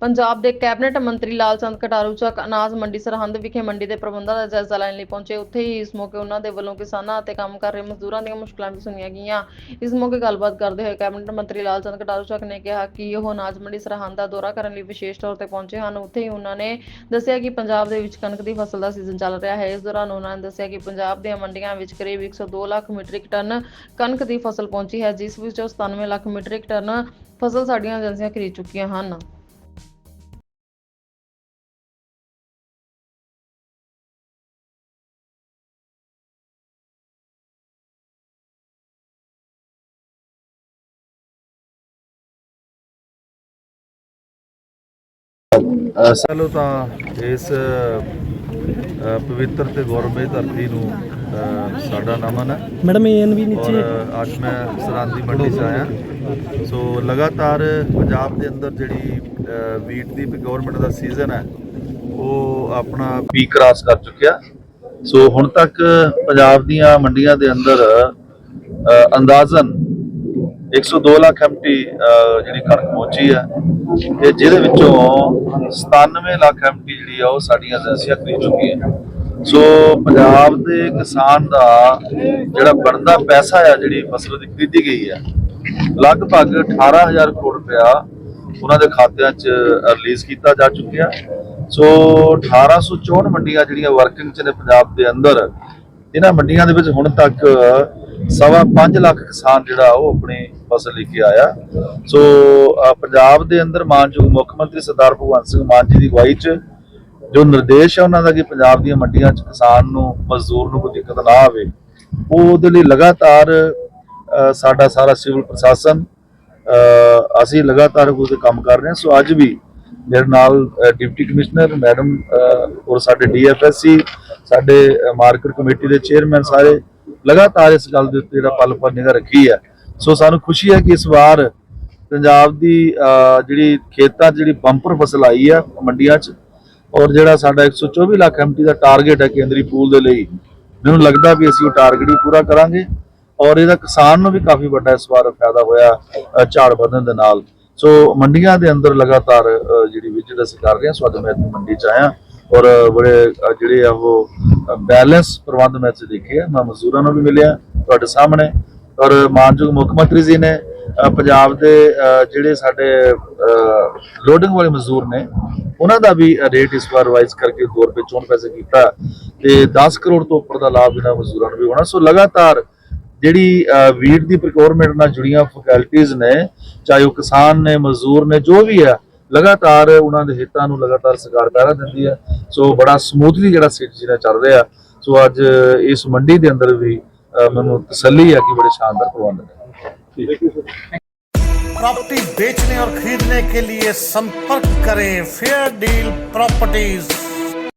ਪੰਜਾਬ ਦੇ ਕੈਬਨਿਟ ਮੰਤਰੀ ਲਾਲ ਚੰਦ ਕਟਾਰੂ ਚੱਕ ਅਨਾਜ ਮੰਡੀ ਸਰਹੰਦ ਵਿਖੇ ਮੰਡੀ ਦੇ ਪ੍ਰਬੰਧਾਂ ਦਾ ਜਾਇਜ਼ਾ ਲੈਣ ਲਈ ਪਹੁੰਚੇ। ਉੱਥੇ ਹੀ ਇਸ ਮੌਕੇ ਉਹਨਾਂ ਦੇ ਵੱਲੋਂ ਕਿਸਾਨਾਂ ਅਤੇ ਕੰਮ ਕਰ ਰਹੇ ਮਜ਼ਦੂਰਾਂ ਦੀਆਂ ਮੁਸ਼ਕਲਾਂ ਵੀ ਸੁਣੀਆਂ ਗਈਆਂ। ਇਸ ਮੌਕੇ ਗੱਲਬਾਤ ਕਰਦੇ ਹੋਏ ਕੈਬਨਿਟ ਮੰਤਰੀ ਲਾਲ ਚੰਦ ਕਟਾਰੂ ਚੱਕ ਨੇ ਕਿਹਾ ਕਿ ਉਹ ਅਨਾਜ ਮੰਡੀ ਸਰਹੰਦ ਦਾ ਦੌਰਾ ਕਰਨ ਲਈ ਵਿਸ਼ੇਸ਼ ਤੌਰ ਤੇ ਪਹੁੰਚੇ ਹਨ। ਉੱਥੇ ਹੀ ਉਹਨਾਂ ਨੇ ਦੱਸਿਆ ਕਿ ਪੰਜਾਬ ਦੇ ਵਿੱਚ ਕਣਕ ਦੀ ਫਸਲ ਦਾ ਸੀਜ਼ਨ ਚੱਲ ਰਿਹਾ ਹੈ। ਇਸ ਦੌਰਾਨ ਉਹਨਾਂ ਨੇ ਦੱਸਿਆ ਕਿ ਪੰਜਾਬ ਦੀਆਂ ਮੰਡੀਆਂ ਵਿੱਚ ਕਰੀਬ 102 ਲੱਖ ਮੀਟ੍ਰਿਕ ਟਨ ਕਣਕ ਦੀ ਫਸਲ ਪਹੁੰਚੀ ਹੈ, ਜਿਸ ਵਿੱਚੋਂ 97 ਲੱਖ ਮੀਟ੍ਰਿਕ ਟਨ ਫਸਲ ਸਾਡੀਆਂ ਏਜੰਸੀਆਂ ਖਰੀਦ ਚੁੱਕੀਆਂ ਹਨ। ਚਲੋ ਤਾਂ ਇਸ ਪਵਿੱਤਰ ਤੇ ਗੌਰਵਮਈ ਧਰਤੀ ਨੂੰ ਸਾਡਾ ਨਮਨ ਹੈ। ਮੈਡਮ ਐਨ ਵੀ ਨੀਚੇ ਅੱਜ ਮੈਂ ਸਰਾਂਦੀ ਮੰਡੀ 'ਚ ਸੋ ਲਗਾਤਾਰ ਪੰਜਾਬ ਦੇ ਅੰਦਰ ਜਿਹੜੀ ਵੀਟ ਦੀ ਗਵਰਨਮੈਂਟ ਦਾ ਸੀਜ਼ਨ ਹੈ ਉਹ ਆਪਣਾ ਪੀਕ ਕਰਾਸ ਕਰ ਚੁੱਕਿਆ। ਸੋ ਹੁਣ ਤੱਕ ਪੰਜਾਬ ਦੀਆਂ ਮੰਡੀਆਂ ਦੇ ਅੰਦਰ ਅੰਦਾਜ਼ਨ 102 ਲੱਖ ਐਮਟੀ ਜਿਹੜੀ ਕਣਕ ਪਹੁੰਚੀ ਹੈ ਤੇ ਜਿਹਦੇ ਵਿੱਚੋਂ 97 ਲੱਖ ਐਮਟੀ ਜਿਹੜੀ ਆ, ਉਹ ਸਾਡੀਆਂ ਏਜੰਸੀਆਂ ਖਰੀਦ ਚੁੱਕੀਆਂ ਸੋ ਪੰਜਾਬ ਦੇ ਕਿਸਾਨ ਦਾ ਜਿਹੜਾ ਬਣਦਾ ਪੈਸਾ ਆ, ਜਿਹੜੀ ਫਸਲ ਦੀ ਖਰੀਦੀ ਗਈ ਹੈ ਲਗਭਗ 18000 ਕਰੋੜ ਰੁਪਇਆ ਉਹਨਾਂ ਦੇ ਖਾਤਿਆਂ 'ਚ ਰਿਲੀਜ਼ ਕੀਤਾ ਜਾ ਚੁੱਕਿਆ। ਸੋ 1864 ਮੰਡੀਆਂ ਜਿਹੜੀਆਂ ਵਰਕਿੰਗ 'ਚ ਨੇ ਪੰਜਾਬ ਦੇ ਅੰਦਰ, ਇਹਨਾਂ ਮੰਡੀਆਂ ਦੇ ਵਿੱਚ ਹੁਣ ਤੱਕ ਸਵਾ 5 ਲੱਖ ਕਿਸਾਨ ਜਿਹੜਾ ਉਹ ਆਪਣੀ ਫਸਲ ਲੈ ਕੇ ਆਇਆ। ਸੋ ਪੰਜਾਬ ਦੇ ਅੰਦਰ ਮਾਨਯੋਗ ਮੁੱਖ ਮੰਤਰੀ ਸਰਦਾਰ ਭਗਵੰਤ ਸਿੰਘ ਮਾਨ ਜੀ ਦੀ ਅਗਵਾਈ 'ਚ ਜੋ ਨਿਰਦੇਸ਼ ਹੈ ਉਹਨਾਂ ਦਾ ਕਿ ਪੰਜਾਬ ਦੀਆਂ ਮੰਡੀਆਂ 'ਚ ਕਿਸਾਨ ਨੂੰ, ਮਜ਼ਦੂਰ ਨੂੰ ਕੋਈ ਦਿੱਕਤ ਨਾ ਆਵੇ ਉਹ ਉਹਦੇ ਲਈ ਲਗਾਤਾਰ ਸਾਡਾ ਸਾਰਾ ਸਿਵਲ ਪ੍ਰਸ਼ਾਸਨ ਅਸੀਂ ਲਗਾਤਾਰ ਉਹਦੇ ਕੰਮ ਕਰ ਰਹੇ ਹਾਂ। ਸੋ, ਅੱਜ ਵੀ ਮੇਰੇ ਨਾਲ ਡਿਪਟੀ ਕਮਿਸ਼ਨਰ, ਮੈਡਮ ਔਰ ਸਾਡੇ ਡੀਐਫਐਸਸੀ ਸਾਡੇ ਮਾਰਕੀਟ ਕਮੇਟੀ ਦੇ ਚੇਅਰਮੈਨ ਸਾਰੇ ਲਗਾਤਾਰ ਇਸ ਗੱਲ ਦੇ ਉੱਤੇ ਜਿਹੜਾ ਪਲ ਪਰ ਨਿਗਰ ਰੱਖੀ ਹੈ ਸੋ ਸਾਨੂੰ ਖੁਸ਼ੀ ਹੈ ਕਿ ਇਸ ਵਾਰ ਪੰਜਾਬ ਦੀ ਜਿਹੜੀ ਖੇਤਾਂ ਜਿਹੜੀ ਬੰਪਰ ਫਸਲ ਆਈ ਆ ਮੰਡੀਆਂ 'ਚ, ਔਰ ਜਿਹੜਾ ਸਾਡਾ 124 ਲੱਖ ਐਮਟੀ ਦਾ ਟਾਰਗੇਟ ਹੈ ਕੇਂਦਰੀ ਪੂਲ ਦੇ ਲਈ, ਮੈਨੂੰ ਲੱਗਦਾ ਵੀ ਅਸੀਂ ਉਹ ਟਾਰਗੇਟ ਵੀ ਪੂਰਾ ਕਰਾਂਗੇ, ਔਰ ਇਹਦਾ ਕਿਸਾਨ ਨੂੰ ਵੀ ਕਾਫੀ ਵੱਡਾ ਇਸ ਵਾਰ ਫਾਇਦਾ ਹੋਇਆ ਝਾੜ ਵਧਣ ਦੇ ਨਾਲ। ਸੋ ਮੰਡੀਆਂ ਦੇ ਅੰਦਰ ਲਗਾਤਾਰ ਜਿਹੜੀ ਵਿਜ਼ਿਟ ਅਸੀਂ ਕਰ ਰਹੇ ਹਾਂ, ਸੋ ਅੱਜ ਮੈਂ ਮੰਡੀ ਚ ਆਇਆ। ਔਰ ਬੜੇ ਜਿਹੜੇ ਆ ਉਹ ਬੈਲੈਂਸ ਪ੍ਰਬੰਧ ਮੈਂ ਇੱਥੇ ਦੇਖੇ ਮੈਂ ਮਜ਼ਦੂਰਾਂ ਨੂੰ ਵੀ ਮਿਲਿਆ ਤੁਹਾਡੇ ਸਾਹਮਣੇ। ਔਰ ਮਾਨਯੋਗ ਮੁੱਖ ਮੰਤਰੀ ਜੀ ਨੇ ਪੰਜਾਬ ਦੇ ਜਿਹੜੇ ਸਾਡੇ ਲੋਡਿੰਗ ਵਾਲੇ ਮਜ਼ਦੂਰ ਨੇ ਉਹਨਾਂ ਦਾ ਵੀ ਰੇਟ ਇਸ ਵਾਰ ਰਿਵਾਈਜ਼ ਕਰਕੇ 2 ਰੁਪਏ 64 ਪੈਸੇ ਕੀਤਾ ਤੇ 10 ਕਰੋੜ ਤੋਂ ਉੱਪਰ ਦਾ ਲਾਭ ਇਹਨਾਂ ਮਜ਼ਦੂਰਾਂ ਨੂੰ ਵੀ ਹੋਣਾ। ਸੋ ਲਗਾਤਾਰ ਜਿਹੜੀ ਅ, ਵੀਟ ਦੀ ਪ੍ਰੋਕਿਉਰਮੈਂਟ ਨਾਲ ਜੁੜੀਆਂ ਫੈਕਲਟੀਆਂ ਨੇ ਚਾਹੇ ਉਹ ਕਿਸਾਨ ਨੇ ਮਜ਼ਦੂਰ ਨੇ ਜੋ ਵੀ ਆ ਲਗਾਤਾਰ ਉਹਨਾਂ ਦੇ ਹਿੱਤਾਂ ਨੂੰ ਲਗਾਤਾਰ ਸਰਕਾਰ ਪਹਿਰਾ ਦਿੰਦੀ ਹੈ ਸੋ ਬੜਾ ਸਮੂਥਲੀ ਜਿਹੜਾ ਸਿੱਟ ਜਿਹੜਾ ਚੱਲ ਰਿਹਾ ਸੋ ਅੱਜ ਇਸ ਮੰਡੀ ਦੇ ਅੰਦਰ ਵੀ ਅ, ਮੈਨੂੰ ਤਸੱਲੀ ਹੈ ਕਿ ਬੜੇ ਸ਼ਾਨਦਾਰ ਪ੍ਰਬੰਧ ਨੇ प्रॉपर्टी बेचने और खरीदने के लिए संपर्क करें फेयर डील प्रॉपर्टीज